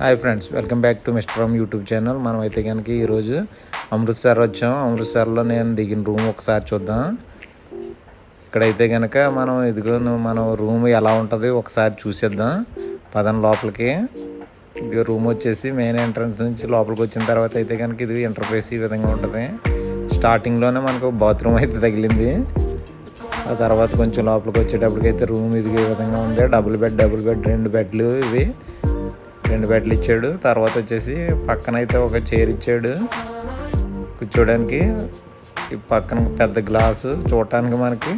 Hi friends welcome back to mister Ram YouTube channel మనం అయితే కనుక ఈరోజు అమృత్సర్ వచ్చాం. అమృత్సర్లో నేను దిగిన రూమ్ ఒకసారి చూద్దాం. ఇక్కడైతే కనుక మనం ఇదిగో మనం రూమ్ ఎలా ఉంటుంది ఒకసారి చూసేద్దాం. పదం లోపలికి. ఇది రూమ్ వచ్చేసి మెయిన్ ఎంట్రన్స్ నుంచి లోపలికి వచ్చిన తర్వాత అయితే కనుక ఇది ఇంటర్ఫేస్ ఈ విధంగా ఉంటుంది. స్టార్టింగ్లోనే మనకు బాత్రూమ్ అయితే తగిలింది. ఆ తర్వాత కొంచెం లోపలికి వచ్చేటప్పటికైతే రూమ్ ఇది ఈ విధంగా ఉంది. డబుల్ బెడ్ డబుల్ బెడ్ రెండు బెడ్లు ఇవి. రెండు బెడ్లు ఇచ్చాడు. తర్వాత వచ్చేసి పక్కన అయితే ఒక చైర్ ఇచ్చాడు. కూర్చోడానికి ఈ పక్కన పెద్ద గ్లాసు చూడటానికి మనకి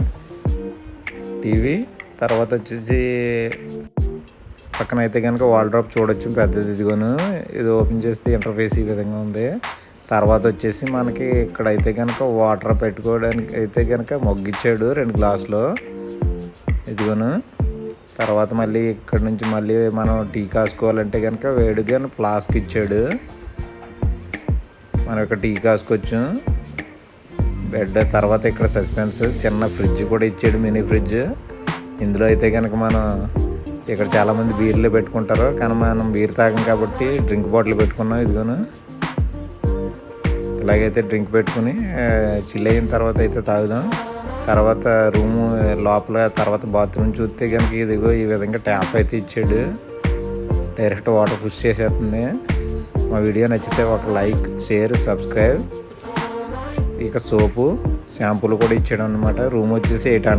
టీవీ తర్వాత వచ్చేసి పక్కన అయితే కనుక వాల్ డ్రాప్ చూడొచ్చు పెద్దది ఇదిగోను. ఇది ఓపెన్ చేస్తే ఇంటర్ఫేస్ ఈ విధంగా ఉంది. తర్వాత వచ్చేసి మనకి ఇక్కడ అయితే కనుక వాటర్ పెట్టుకోవడానికి అయితే కనుక మొగ్గిచ్చాడు రెండు గ్లాసులు ఇదిగోను. తర్వాత మళ్ళీ ఇక్కడ నుంచి మళ్ళీ మనం టీ కాసుకోవాలంటే కనుక వేడిగా ఫ్లాస్క్ ఇచ్చాడు. మనం ఇక్కడ టీ కాసుకోవచ్చు. బెడ్ తర్వాత ఇక్కడ సస్పెన్స్ చిన్న ఫ్రిడ్జ్ కూడా ఇచ్చాడు మినీ ఫ్రిడ్జ్. ఇందులో అయితే కనుక మనం ఇక్కడ చాలామంది బీర్లు పెట్టుకుంటారు. కానీ మనం బీర్ తాగం కాబట్టి డ్రింక్ బాటిల్ పెట్టుకున్నాం ఇదిగోను. ఇలాగైతే డ్రింక్ పెట్టుకుని చిల్ అయిన తర్వాత అయితే తాగుదాం. తర్వాత రూమ్ లోపల తర్వాత బాత్రూమ్ చూస్తే కనుక ఇదిగో ఈ విధంగా ట్యాప్ అయితే ఇచ్చాడు. డైరెక్ట్ వాటర్ పుష్ చేసేస్తుంది. మా వీడియో నచ్చితే ఒక లైక్ షేర్ సబ్స్క్రైబ్. ఇక సోపు షాంపూలు కూడా ఇచ్చాడు అనమాట రూమ్ వచ్చేసి ఎయిట్ హండ్రెడ్